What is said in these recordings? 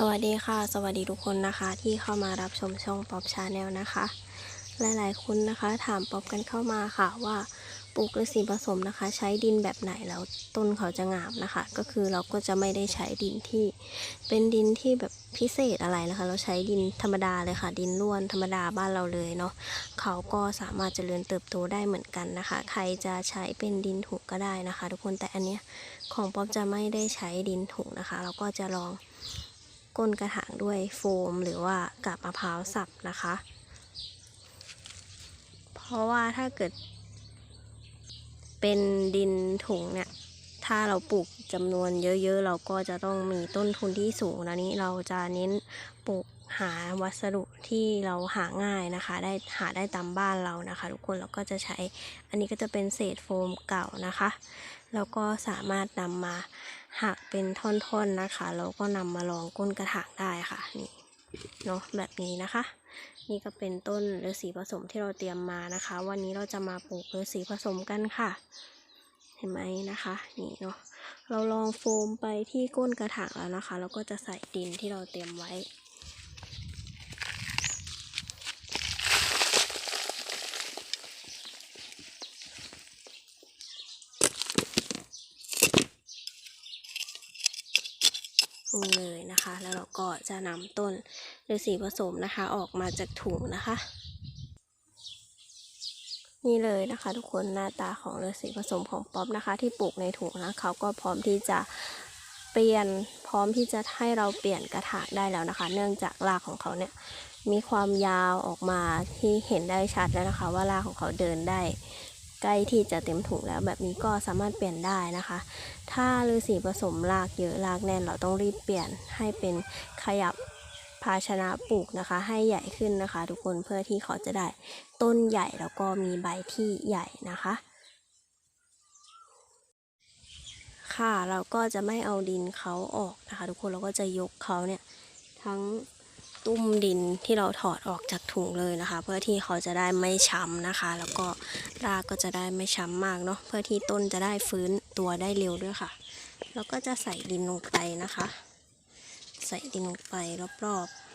สวัสดีค่ะ สวัสดีทุกคนนะคะที่เข้ามารับชมช่องป๊อปชาแนลนะคะ หลายๆคนนะคะถามป๊อปกันเข้ามาค่ะว่าปลูกฤาษีผสมนะคะ ใช้ดินแบบไหนแล้วต้นเขาจะงามนะคะ ก็คือเราก็จะไม่ได้ใช้ดินที่เป็นดินที่แบบพิเศษอะไรนะคะ เราใช้ดินธรรมดาเลยค่ะ ดินล้วนธรรมดาบ้านเราเลยเนาะเขาก็สามารถเจริญเติบโตได้เหมือนกันนะคะ ใครจะใช้เป็นดินถุงก็ได้นะคะ ทุกคนแต่อันเนี้ยของป๊อปจะไม่ได้ใช้ดินถุงนะคะ เราก็จะลอง ก้นกระถางด้วยโฟมหรือว่ากับมะพร้าวสับนะคะ เพราะว่าถ้าเกิดเป็นดินถุงเนี่ย ถ้าเราปลูกจำนวนเยอะๆ เราก็จะต้องมีต้นทุนที่สูงนะนี้เราจะเน้นปลูกหาวัสดุที่เราหาง่ายนะคะ ได้หาได้ตามบ้านเรานะคะ ทุกคนเราก็จะใช้ อันนี้ก็จะเป็นเศษโฟมเก่านะคะแล้วก็สามารถนำมาหักเป็นท่อนๆนะคะแล้วก็นำมารองก้นกระถางได้ค่ะนี่เนาะแบบนี้นะคะ นี่ก็เป็นต้นฤาษีผสมที่เราเตรียมมานะคะ วันนี้เราจะมาปลูกฤาษีผสมกันค่ะ เห็นไหมนะคะนี่เนาะเราลองโฟมไปที่ก้นกระถางแล้วนะคะ แล้วก็จะใส่ดินที่เราเตรียมไว้ลงเลยนะคะ แล้วเราก็จะนำต้นฤาษีผสมนะคะ ออกมาจากถุงนะคะ นี่เลยนะคะทุกคนหน้าตาของฤาษีผสมของป๊อปนะคะ ที่ปลูกในถุงนะเขาก็พร้อมที่จะเปลี่ยนพร้อมที่จะให้เราเปลี่ยนกระถางได้แล้วนะคะ เนื่องจากรากของเขาเนี่ยมีความยาวออกมาที่เห็นได้ชัดแล้วนะคะ ว่ารากของเขาเดินได้ใกล้ที่จะเต็มถุงแล้วแบบนี้ก็สามารถเปลี่ยนได้นะคะ ถ้าฤาษีผสมรากเยอะรากแน่นเราต้องรีบเปลี่ยนให้เป็นขยับ ภาชนะปลูกนะคะ ให้ใหญ่ขึ้นนะคะ ทุกคนเพื่อที่เขาจะได้ต้นใหญ่แล้วก็มีใบที่ใหญ่นะคะ ค่ะเราก็จะไม่เอาดินเขาออกนะคะ ทุกคนเราก็จะยกเขาเนี่ยทั้งตุ้มดินที่เราถอดออกจากถุงเลยนะคะ เพื่อที่เขาจะได้ไม่ช้ำนะคะ แล้วก็รากก็จะได้ไม่ช้ำมากเนาะเพื่อที่ต้นจะได้ฟื้นตัวได้เร็วด้วยค่ะ แล้วก็จะใส่ดินลงไปนะคะ ใส่ดินลงไปรอบๆ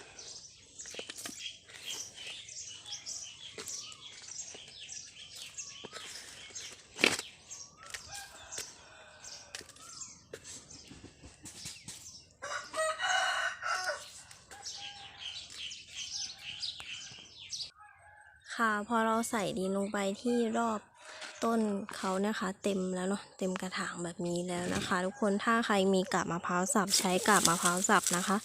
ค่ะพอเราใส่ดินลงไปที่รอบต้นเขานะคะ เต็มแล้วเนาะเต็มกระถางแบบนี้แล้วนะคะ ทุกคนถ้าใครมีกาบมะพร้าวสับใช้กาบมะพร้าวสับนะคะ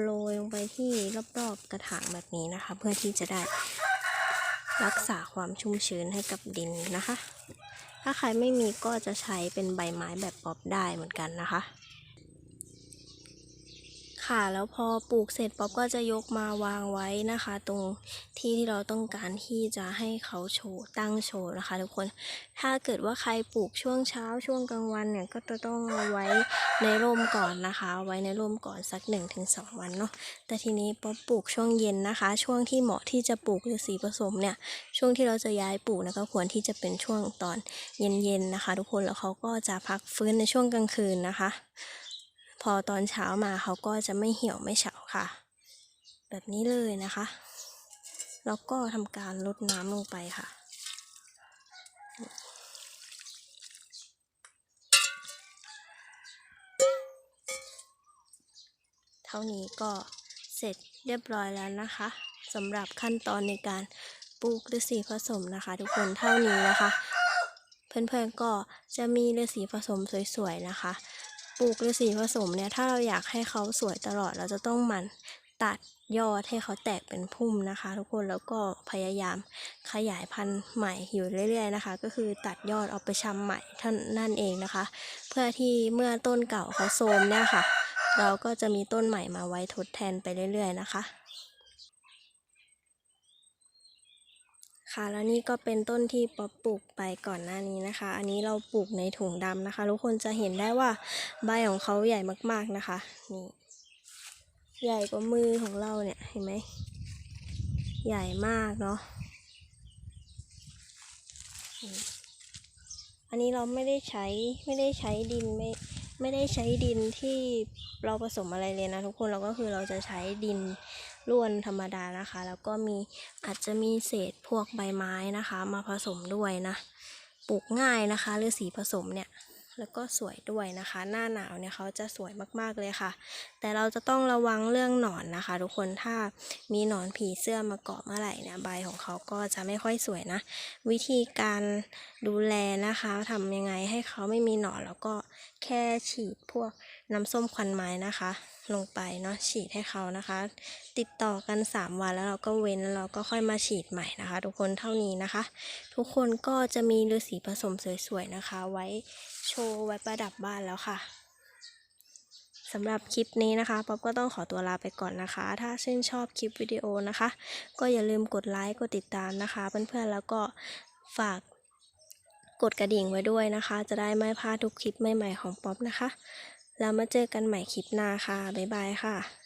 โรยลงไปที่รอบๆกระถางแบบนี้นะคะ เพื่อที่จะได้รักษาความชุ่มชื้นให้กับดินนะคะ ถ้าใครไม่มีก็จะใช้เป็นใบไม้แบบป๊อปได้เหมือนกันนะคะ ค่ะ แล้วพอปลูกเสร็จป๊อปก็จะยกมาวางไว้นะคะ ตรงที่ที่เราต้องการที่จะให้เขาโชว์ตั้งโชว์นะคะ ทุกคนถ้าเกิดว่าใครปลูกช่วงเช้าช่วงกลางวันเนี่ยก็จะต้องเอาไว้ในร่มก่อนนะคะ ไว้ในร่มก่อนสัก 1-2ถึงวันเนาะแต่ทีนี้ป๊อปปลูกช่วงเย็นนะคะ ช่วงที่เหมาะที่จะปลูกฤาษีผสมเนี่ยช่วงที่เราจะย้ายปลูกนะคะควรที่จะเป็นช่วงตอนเย็นๆนะคะ ทุกคนแล้วเขาก็จะพักฟื้นในช่วงกลางคืนนะคะ พอตอนเช้ามาเขาก็จะไม่เหี่ยวไม่เฉาค่ะ แบบนี้เลยนะคะ แล้วก็ทำการลดน้ำลงไปค่ะเท่านี้ก็เสร็จเรียบร้อยแล้วนะคะสำหรับขั้นตอนในการปลูกฤาษีผสมนะคะ ทุกคนเท่านี้นะคะ เพื่อนๆก็จะมีฤาษีผสมสวยๆนะคะ ปลูกฤาษีผสมเนี่ยถ้าเราอยากให้เขาสวยตลอดเราจะต้องมันตัดยอดให้เขาแตกเป็นพุ่มนะคะ ทุกคนแล้วก็พยายามขยายพันธุ์ใหม่อยู่เรื่อย ๆนะคะ ก็คือตัดยอดเอาไปชำใหม่ท่านั่นเองนะคะ เพื่อที่เมื่อต้นเก่าเขาโทรมเนี่ยค่ะ เราก็จะมีต้นใหม่มาไว้ทดแทนไปเรื่อย ๆ นะคะ ค่ะ แล้วนี่ก็เป็นต้นที่ป๊อปปลูกไปก่อนหน้านี้นะคะ อันนี้เราปลูกในถุงดำนะคะ ทุกคนจะเห็นได้ว่าใบของเขาใหญ่มากๆนะคะ นี่ ใหญ่กว่ามือของเราเนี่ย เห็นไหม ใหญ่มากเนาะ อันนี้เราไม่ได้ใช้ ไม่ได้ใช้ดินไม่ไม่ได้ใช้ดินที่เราผสมอะไรเลยนะทุกคนเราก็คือเราจะใช้ดิน ร่วนธรรมดานะคะ แล้วก็มีอาจจะมีเศษพวกใบไม้นะคะ มาผสมด้วยนะปลูกง่ายนะคะฤาษีผสมเนี่ยแล้วก็สวยด้วยนะคะ หน้าหนาวเนี่ยเขาจะสวยมากๆเลยค่ะ แต่เราจะต้องระวังเรื่องหนอนนะคะ ทุกคนถ้ามีหนอนผีเสื้อมาเกาะเมื่อไหร่เนี่ยใบของเขาก็จะไม่ค่อยสวยนะ วิธีการดูแลนะคะทำยังไงให้เขาไม่มีหนอนแล้วก็แค่ฉีดพวก น้ำส้มควันไม้นะคะ ลงไปเนาะฉีดให้เขานะคะ ติดต่อกัน 3 วันแล้วเราก็เว้นแล้วเราก็ค่อยมาฉีดใหม่นะคะ ทุกคนเท่านี้นะคะ ทุกคนก็จะมีฤาษีผสมสวยๆนะคะ ไว้โชว์ไว้ประดับบ้านแล้วค่ะสำหรับคลิปนี้นะคะป๊อปก็ต้องขอตัวลาไปก่อนนะคะ ถ้าชื่นชอบคลิปวิดีโอนะคะ ก็อย่าลืมกดไลค์กดติดตามนะคะ เพื่อนๆแล้วก็ฝากกดกระดิ่งไว้ด้วยนะคะ จะได้ไม่พลาดทุกคลิปใหม่ๆของป๊อปนะคะ แล้วมาเจอกันใหม่คลิปหน้าค่ะ บ๊ายบายค่ะ